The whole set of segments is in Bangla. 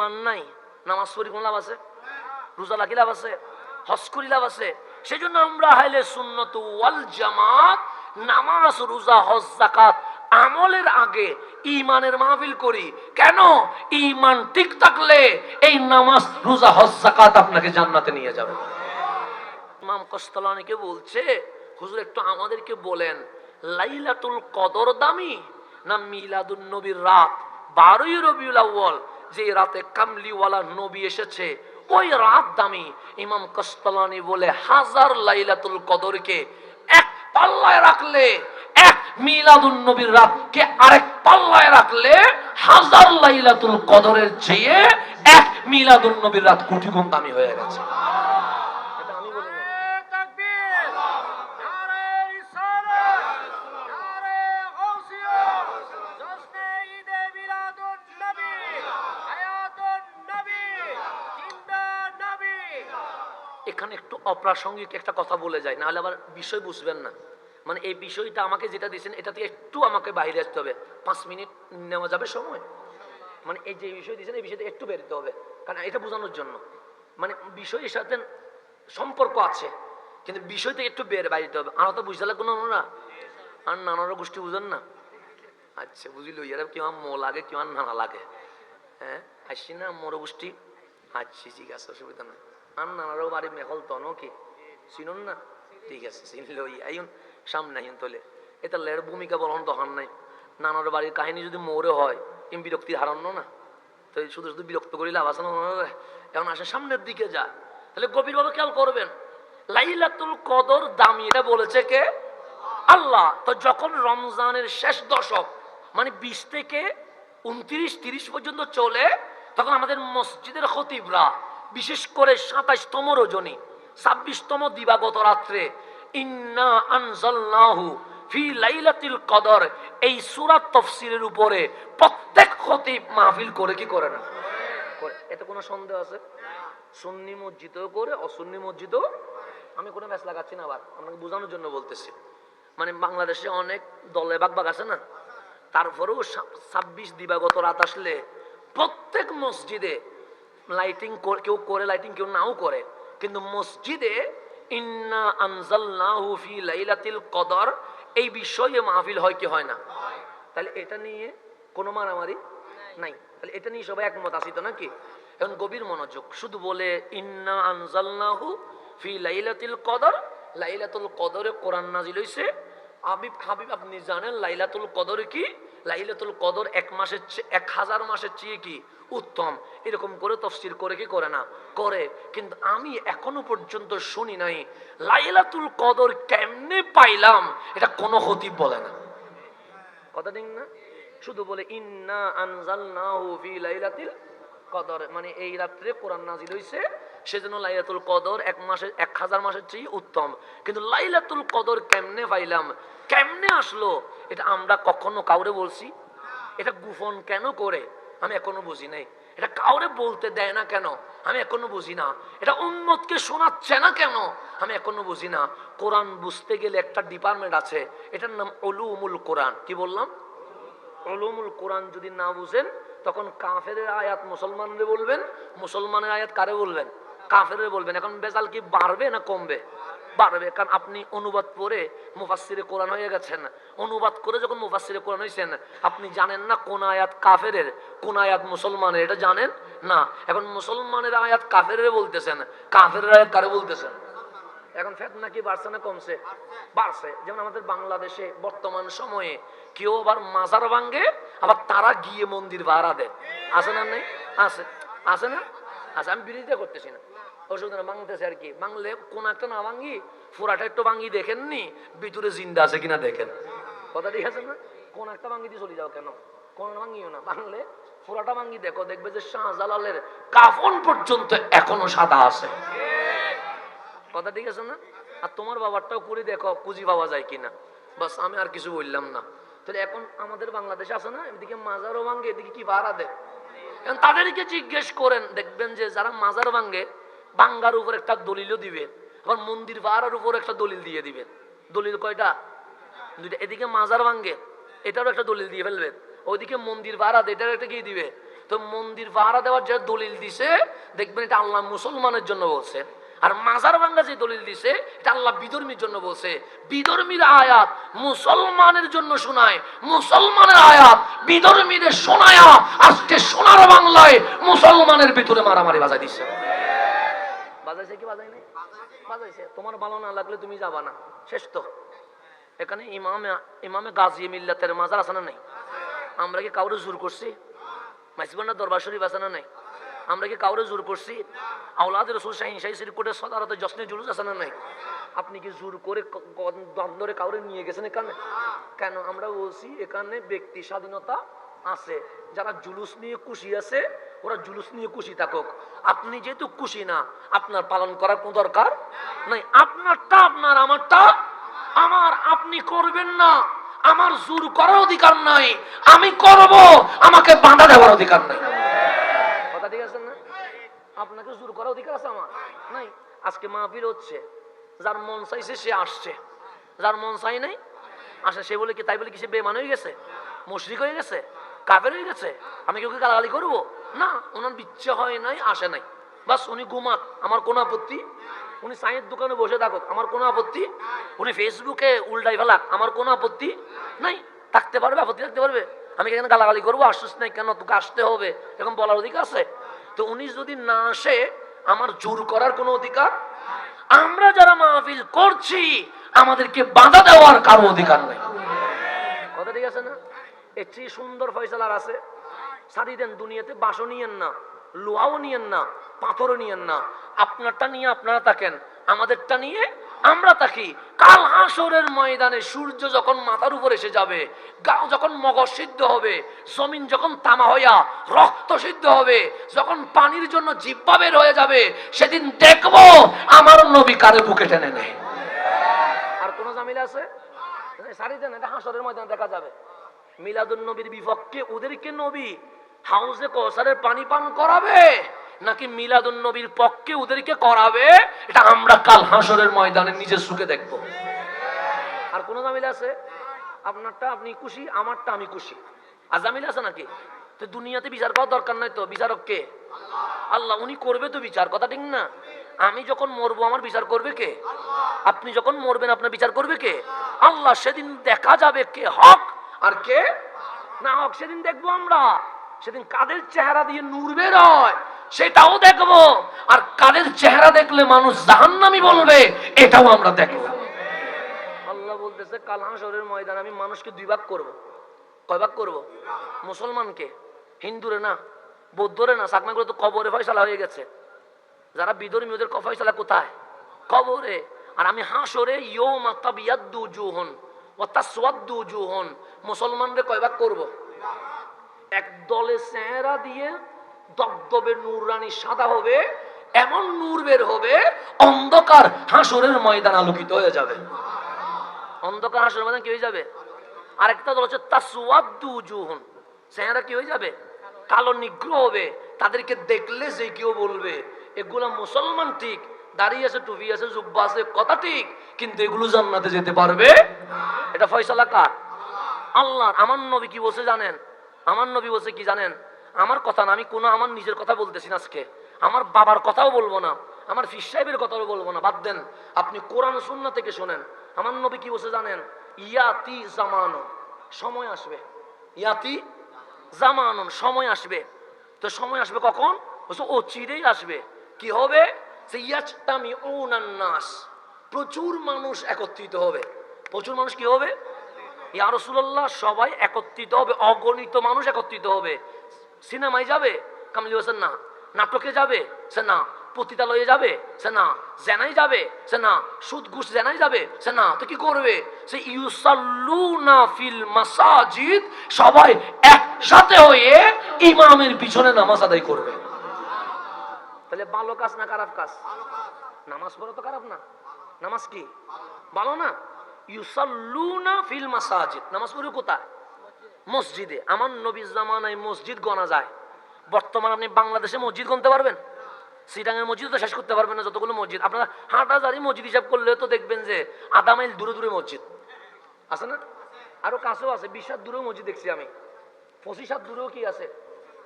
ইমান নাই, নামাজ পড়ি কোন লাভ আছে? রোজা লাগি লাভ আছে? হজ করি লাভ আছে? সেই জন্য আমরা হাইলে সুন্নত ওয়াল জামাত নামাজ, রোজা, হজ জাকাত আমলের আগে ইমানের মাহফিল করি। কেন? ইমান ঠিক থাকলে এই নামাজ, রোজা, হজ জাকাত আপনাকে জান্নাতে নিয়ে যাবে। ইমাম কস্তলানিকে বলছে, হুজুর, একটু আমাদেরকে বলেন, লাইলাতুল কদর দামি না মিলাদুন নবীর রাত? বারোই রবিউল আউ্য়াল যে রাতে কামলিওয়ালা নবী এসেছে, ওই রাত দামি ইমাম কস্তলানি বলে হাজার লাইলাতুল কদরকে এক পাল্লায় রাখলে, এক নবীর রাতকে আরেক পাল্লায় রাখলে হাজার লাইলাতুল কদরের চেয়ে এক মিলাদুন নবীর রাত কোটি গুণ দামি হয়ে গেছে এটা আমি বলি না। তাকবীর নারে রিসালাত নারে গাউসিয়া জশ্নে ঈদে মিলাদুন নবী হায়াতুন নবী জিন্দা নবী এখানে একটু অপ্রাসঙ্গিক একটা কথা বলে যায়, নাহলে আবার বিষয় বুঝবেন না। মানে এই বিষয়টা আমাকে যেটা দিয়েছেন, এটা থেকে একটু আমাকে বাইরে আসতে হবে। পাঁচ মিনিট নেওয়া যাবে সময়। মানে এই যে বিষয় দিয়েছেন, এই বিষয়টা একটু বেরোতে হবে। কারণ এটা বোঝানোর জন্য। মানে বিষয়ের সাথে সম্পর্ক আছে, কিন্তু বিষয় থেকে একটু বের বাইরে হবে। আর তো বুঝতে লাগবে না? আর নানারা গোষ্ঠী বুঝেন না? আচ্ছা বুঝিল ইয়ারা কেউ মো লাগে কেউ নানা লাগে। হ্যাঁ আসছি না মোর গোষ্ঠী। আচ্ছা ঠিক আছে, অসুবিধা নাই। আর নানারও বাড়ি কি? চিনুন না? ঠিক আছে চিনল আইন সামনে আইন তোলে। এটা লের ভূমিকা বলন নাই। নানার বাড়ির কাহিনী যদি মোরে হয়, এম না? তো শুধু শুধু বিরক্ত করি লাভ আছে এখন আসে সামনের দিকে যা। তাহলে গভীরভাবে খেয়াল করবেন। লাইলাতুল কদর দামি, এটা বলেছে কে? আল্লাহ। তো যখন রমজানের শেষ দশক মানে বিশ থেকে উনত্রিশ, তিরিশ পর্যন্ত চলে, তখন আমাদের মসজিদের খতিবরা বিশেষ করে সাতাশতম রজনী, ছাব্বিশতম দিবাগত রাত্রে, ইন্না আনজালনাহু ফি কদর এই সূরাত তফসিরের উপরে প্রত্যেক খতিব মাহফিল করে কি করে না? এতে কোনো সন্দেহ আছে? সুন্নি মসজিদও করে, অসুন্নি মসজিদও? আমি কোনো ম্যাচ লাগাচ্ছি না আবার। আপনাকে বোঝানোর জন্য বলতেছি। মানে বাংলাদেশে অনেক দলে বাগ বাগ আছে না? তারপরেও ছাব্বিশ দিবাগত রাত আসলে প্রত্যেক মসজিদে লাইটিং কেউ করে লাইটিং কেউ নাও করে, কিন্তু মসজিদে ইন্না আনজালনাহু ফি লাইলাতিল কদর, এই বিষয়ে মাহফিল হয় কি হয় না? তাহলে এটা নিয়ে কোনো মারামারি নাই। তাহলে এটা নিয়ে সবাই একমত আসিত নাকি? এখন গভীর মনোযোগ, শুধু বলে ইন্না আনজালনাহু ফি লাইলাতিল কদর, লাইলাতুল কদরে কোরআন নাজিল হইছে। আবিব হাবিব আপনি জানেন, লাইলাতুল কদর কি? লাইলাতুল কদর এক মাসের এক হাজার মাসের চেয়ে কি উত্তম? এরকম করে তফসির করে কি করে না? করে। কিন্তু আমি এখনও পর্যন্ত শুনি নাই, লাইলাতুল কদর কেমনে পাইলাম? এটা কোনো হতিব বলে না। কথা ঠিক না? শুধু বলে, ইন্না ফি লাইলাতিল কদর। মানে এই রাত্রে কোরআন নাজিল হইছে সেজন্য লাইলাতুল কদর এক মাসের এক হাজার মাসের চেয়ে উত্তম। কিন্তু লাইলাতুল কদর কেমনে পাইলাম? কেমনে আসলো? এটা আমরা কখনো কাউরে বলছি? এটা গুফন কেন করে? আমি এখনও বুঝি নাই। এটা কাউরে বলতে দেয় না কেন? আমি এখনও বুঝি না। এটা উন্মতকে শোনাচ্ছে না কেন? আমি এখনও বুঝি না। কোরআন বুঝতে গেলে একটা ডিপার্টমেন্ট আছে। এটার নাম অলুমুল কোরআন। কি বললাম? অলুমুল কোরআন যদি না বুঝেন, তখন কাফের আয়াত মুসলমানরে বলবেন, মুসলমানের আয়াত কারে বলবেন? কাফের বলবেন, এখন বেজাল কি বাড়বে না কমবে? বাড়বে, কারণ আপনি অনুবাদ পড়ে মুফাসসিরে কোরআন হয়ে গেছেন। অনুবাদ করে যখন মুফাসিরে কোরআন হয়েছেন আপনি জানেন না কোন আয়াত কাফেরের, কোন আয়াত মুসলমানের, এটা জানেন? না। এখন মুসলমানের আয়াত কাফের বলতেছেন কাফের আয়াত কারে বলতেছেন? এখন ফেতনা কি বাড়ছে না কমছে? বাড়ছে। যেমন আমাদের বাংলাদেশে বর্তমান সময়ে কেউ আবার মাজার ভাঙ্গে আবার তারা গিয়ে মন্দির ভাড়া দেয়। আছে না নেই? আছে। আছে না? আছে, আমি বিরোধিতা করতেছি না। অসুবিধা না আর কি। বাংলে কোন একটা না ভাঙ্গি পুরাটা একটু ভাঙ্গি দেখেননি, ভিতরে জিন্দা আছে কিনা দেখেন। কথা ঠিক আছে না? কোন একটা ভাঙ্গি দিয়ে চলে যাও কেন? কোন ভাঙ্গিও না। বাংলে পুরাটা ভাঙ্গি দেখো, দেখবে যে শাহজালালের কাফন পর্যন্ত এখনও সাদা আছে। কথা ঠিক আছে না? আর তোমার বাবারটাও করে দেখো পুঁজি পাওয়া যায় কিনা। বাস আমি আর কিছু বললাম না। তাহলে এখন আমাদের বাংলাদেশে আছে না? এদিকে মাজারও ভাঙ্গে, এদিকে কি ভাড়া দেয়? তাদেরকে জিজ্ঞেস করেন, দেখবেন যে যারা মাজার ভাঙ্গে ভাঙ্গার উপর একটা দলিলও দিবে আবার মন্দির ভাড়ার উপর একটা দলিল দিয়ে দিবেন। দলিল কয়টা? দুইটা। এদিকে মাজার ভাঙ্গে এটারও একটা দলিল দিয়ে ফেলবেন। ওইদিকে মন্দির ভাড়া এটার একটা কি দিবে? তো মন্দির পাহারা দেওয়ার যে দলিল দিছে, দেখবেন এটা আল্লাহ মুসলমানের জন্য বলছে। আর মাজার ভাঙ্গা যে দলিল দিছে, এটা আল্লাহ বিধর্মীর জন্য বলছে। বিধর্মীর আয়াত মুসলমানের জন্য শোনায়, মুসলমানের আয়াত বিধর্মীদের শোনায়া। আজকে সোনার বাংলায় মুসলমানের ভিতরে মারামারি বাজাই দিচ্ছে বাজাইছে কি বাজাই নাই বাজাইছে তোমার ভালো না লাগলে তুমি যাবা না। শেষ তো। এখানে ইমামে ইমামে গাজী মিল্লাতের মাজার আছে না নাই? আমরা কি কাউরে জোর করছি? মাইসিবান্না দরবার শরীফ আছে না নাই? আমরা কি কাউরে জোর করছি? আওলাদ রসুল শাহিন শাহী শ্রীকোটের সদারতে জশ্নে জুলুস আছে না নাই? আপনি কি জোর করে দ্বন্দ্বরে কাউরে নিয়ে গেছেন এখানে? কেন? আমরা বলছি এখানে ব্যক্তি স্বাধীনতা আছে। যারা জুলুস নিয়ে খুশি আছে ওরা জুলুস নিয়ে খুশি থাকুক। আপনি যেহেতু খুশি না, আপনার পালন করার কোনো দরকার নাই? আপনারটা, আপনার আমারটা, আমার আপনি করবেন না। আমার জোর করার অধিকার নাই। আমি করব, আমাকে বাধা দেওয়ার অধিকার নাই। কথা ঠিক আছে না? আপনাকে জোর করার অধিকার আছে আমার? নাই? আজকে মাহফিল হচ্ছে। যার মন চাইছে সে আসছে। যার মন চাই নাই, আসে সে বলে কি, তাই বলে কি সে বেমান হয়ে গেছে? মুশরিক হয়ে গেছে? কাফের হয়ে গেছে? আমি কেউ গালাগালি করব? না, ওনার ইচ্ছে হয় নাই, আসে নাই। বাস উনি ঘুমাক। আমার কোনো আপত্তি? উনি চায়ের দোকানে বসে থাকুক। আমার কোনো আপত্তি? উনি ফেসবুকে উল্টাই ফেলাক। আমার কোনো আপত্তি? নাই। থাকতে পারবে? আপত্তি থাকতে পারবে? আমি এখানে গালাগালি করব? আসছিস নাই কেন? তোকে আসতে হবে। এরকম বলার অধিকার আছে? তো উনি যদি না আসে, আমার জোর করার কোনো অধিকার? আমরা যারা মাহফিল করছি, আমাদেরকে বাধা দেওয়ার কারও অধিকার নাই। কথা ঠিক আছে না? এর চেয়ে সুন্দর ফয়সালার আছে। সারি দেন দুনিয়াতে বাসও নিয়েন না, লোহাও নিয়েন না, পাথরও নিয়েন না। আপনারটা নিয়ে আপনারা থাকেন, আমাদেরটা নিয়ে আমরা থাকি। কাল হাসরের ময়দানে সূর্য যখন মাথার উপর এসে যাবে, গাও যখন মগজ সিদ্ধ হবে, জমিন যখন তামা হইয়া রক্ত সিদ্ধ হবে, যখন পানির জন্য জিব্বা বের হয়ে যাবে, সেদিন দেখব আমার নবী কারে বুকে টেনে নেয়। আর কোন জামিলা আছে? সারি দেন, এটা হাসরের ময়দানে দেখা যাবে। মিলাদুন নবীর বিপক্ষে ওদেরকে নবী হাউসে কসারের পানি পান করাবে? নাকি মিলাদুন নবীর পক্ষে ওদেরকে করাবে? এটা আমরা কাল হাসরের ময়দানে নিজের সুখে দেখব। আর কোন জামিল আছে? আপনারটা আপনি খুশি, আমারটা আমি খুশি। আর জামিল আছে নাকি? তো দুনিয়াতে বিচার করার দরকার নাই তো। বিচারক কে? আল্লাহ, উনি করবে তো বিচার। কথা ঠিক না? আমি যখন মরবো, আমার বিচার করবে কে? আপনি যখন মরবেন, আপনার বিচার করবে কে? আল্লাহ, সেদিন দেখা যাবে কে হক আর কে না হক। সেদিন দেখব আমরা। সেদিন কাদের চেহারা দিয়ে নূর বের হয়, সেটাও দেখব। আর কাদের চেহারা দেখলে মানুষ জাহান্নামি বলবে, এটাও আমরা দেখব। আল্লাহ বলতেছে, কাল হাসরের ময়দান আমি মানুষকে দুই ভাগ করব। কয় ভাগ করব? মুসলমানকে। হিন্দুরে না, বৌদ্ধরে না সাকমাগুলো তো কবরে ফয়সালা হয়ে গেছে। যারা বিধর্মী, ওদের ফয়সালা কোথায়? কবরে। আর আমি হাসরে ইয়ো মাতাবিয়াদ্দু জুহন ও তাসওয়াদ্দু জুহন। মুসলমানরে কয় ভাগ করব? এক দলে চেহারা দিয়ে দবদবে নূরানি সাদা হবে, এমন নূর বের হবে, অন্ধকার হাসরের ময়দান আলোকিত হয়ে যাবে। অন্ধকার হাসরের ময়দান কি হয়ে যাবে? আরেকটা দল হচ্ছে তাসওয়াদ্দু জুহন চেহারা কি হয়ে যাবে? কালো নিগ্রহ হবে। তাদেরকে দেখলে যে কেউ বলবে, এগুলা মুসলমান ঠিক, দাঁড়িয়ে আছে, টুপি আছে, জুব্বা আছে, কথা ঠিক, কিন্তু এগুলো জান্নাতে যেতে পারবে? এটা ফয়সালা কার? আল্লাহ আমার নবী কি বসে জানেন? আমার নবী বলছে, কি জানেন? আমার কথা না, আমি কোনো আমার নিজের কথা বলতেছি না আজকে। আমার বাবার কথাও বলব না, আমার ফির সাহেবের কথাও বলব না। বাদ দেন, আপনি কোরআন সুন্না থেকে শোনেন। আমার নবী কি বলছে জানেন? ইয়াতি জামানো, সময় আসবে। ইয়াতি জামানন, সময় আসবে। তো সময় আসবে কখন? বলছে, ও চিরেই আসবে। কি হবে? সে ইয়াচতামি নাস, প্রচুর মানুষ একত্রিত হবে। প্রচুর মানুষ কি হবে? ইয়া রসুল্লাহ সবাই একত্রিত হবে, অগণিত মানুষ একত্রিত হবে। সিনেমায় যাবে? কামলি হোসেন না নাটকে যাবে? সে না পতিতালয়ে যাবে? সে না জেনাই যাবে? সে না সুদ ঘুষ জেনাই যাবে? সে না তো কি করবে? সে ইউসাল্লুনা ফিল মাসাজিদ, সবাই একসাথে হয়ে ইমামের পিছনে নামাজ আদায় করবে। তাহলে ভালো কাজ না খারাপ কাজ? নামাজ পড়া তো খারাপ না। নামাজ কি? ভালো না? নামাজ পড়ে মসজিদে। আমার নবীর জামানায় মসজিদ গণা যায়। বর্তমান আপনি বাংলাদেশে মসজিদ গণতে পারবেন? সিটাঙের মসজিদ তো শেষ করতে পারবেন না, যতগুলো মসজিদ। আপনারা হাঁটাজারি মসজিদ হিসাব করলে তো দেখবেন যে আধা মাইল দূরে দূরে মসজিদ। আছে না? আরও কাছেও আছে, বিশ হাত দূরেও মসজিদ দেখছি আমি। পঁচিশ হাত দূরেও কি আছে?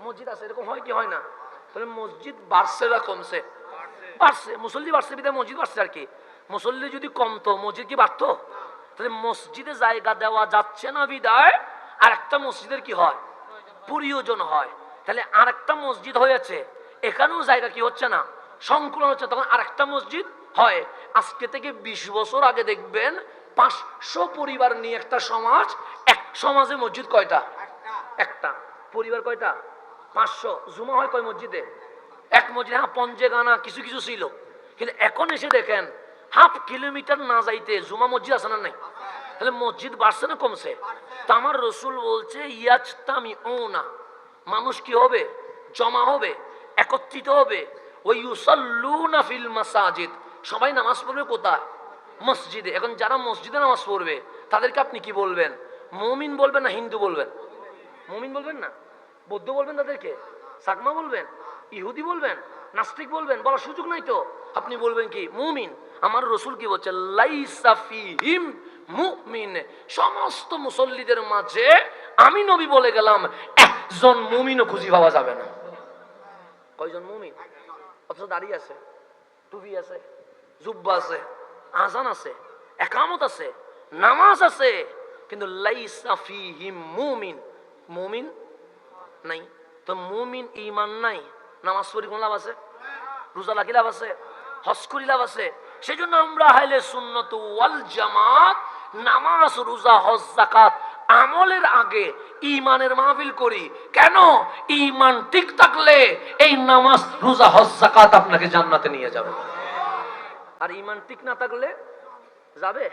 মসজিদ আছে, এরকম হয় কি হয় না? তাহলে মসজিদ বাড়ছে না কমছে? বাড়ছে। মুসল্লি বাড়ছে বিধায় মসজিদ বাড়ছে আর কি। মুসল্লি যদি কমতো, মসজিদ কি বাড়তো? তাহলে মসজিদে জায়গা দেওয়া যাচ্ছে না বিদায় আর একটা মসজিদের কি হয়? প্রয়োজন হয়। তাহলে আর একটা মসজিদ হয়েছে, এখানেও জায়গা কি হচ্ছে না? সংকুলন হচ্ছে, তখন আর একটা মসজিদ হয়। আজকে থেকে বিশ বছর আগে দেখবেন, পাঁচশো পরিবার নিয়ে একটা সমাজ, এক সমাজে মসজিদ কয়টা? একটা। পরিবার কয়টা? পাঁচশো। জুমা হয় কয় মসজিদে? এক মসজিদে হ্যাঁ পঞ্জে গানা, কিছু কিছু ছিল। কিন্তু এখন এসে দেখেন হাফ কিলোমিটার না যাইতে জুমা মসজিদ আছে না নাই? তাহলে মসজিদ বাড়ছে না কমছে? তা আমার রসুল বলছে ইয়াজতামি ও না মানুষ কি হবে? জমা হবে, একত্রিত হবে। ওই ইউসাল্লুনা ফিল মাসাজিদ। সবাই নামাজ পড়বে কোথায়? মসজিদে। এখন যারা মসজিদে নামাজ পড়বে, তাদেরকে আপনি কি বলবেন? মুমিন বলবেন না হিন্দু বলবেন? মুমিন বলবেন না? বৌদ্ধ বলবেন তাদেরকে? সাকমা বলবেন? ইহুদি বলবেন? নাস্তিক বলবেন? বলার সুযোগ নাই তো? আপনি বলবেন কি, মুমিন? আমার রসুল কি বলছে মুমিন। সমস্ত মুসল্লিদের মাঝে আমি নবী বলে গেলাম, একজন মুমিনও খুঁজি পাওয়া যাবে না। কয়জন মুমিন? অথচ দাঁড়িয়ে আছে, টুপি আছে, জুব্বা আছে, আজান আছে, একামত আছে, নামাজ আছে, কিন্তু মুমিন। মুমিন নাই। তো মুমিন ইমান নাই। নামাজ পড়ি কোন লাভ আছে? রোজা লাগি লাভ আছে? হজ করি লাভ আছে? সেই জন্য আমরা হাইলে সুন্নত ওয়াল জামাত, নামাজ, রোজা, হজ জাকাত আমলের আগে ইমানের মাহফিল করি। কেন? ইমান ঠিক থাকলে এই নামাজ, রোজা, হজ জাকাত আপনাকে জান্নাতে নিয়ে যাবে। আর ইমান ঠিক না থাকলে যাবে?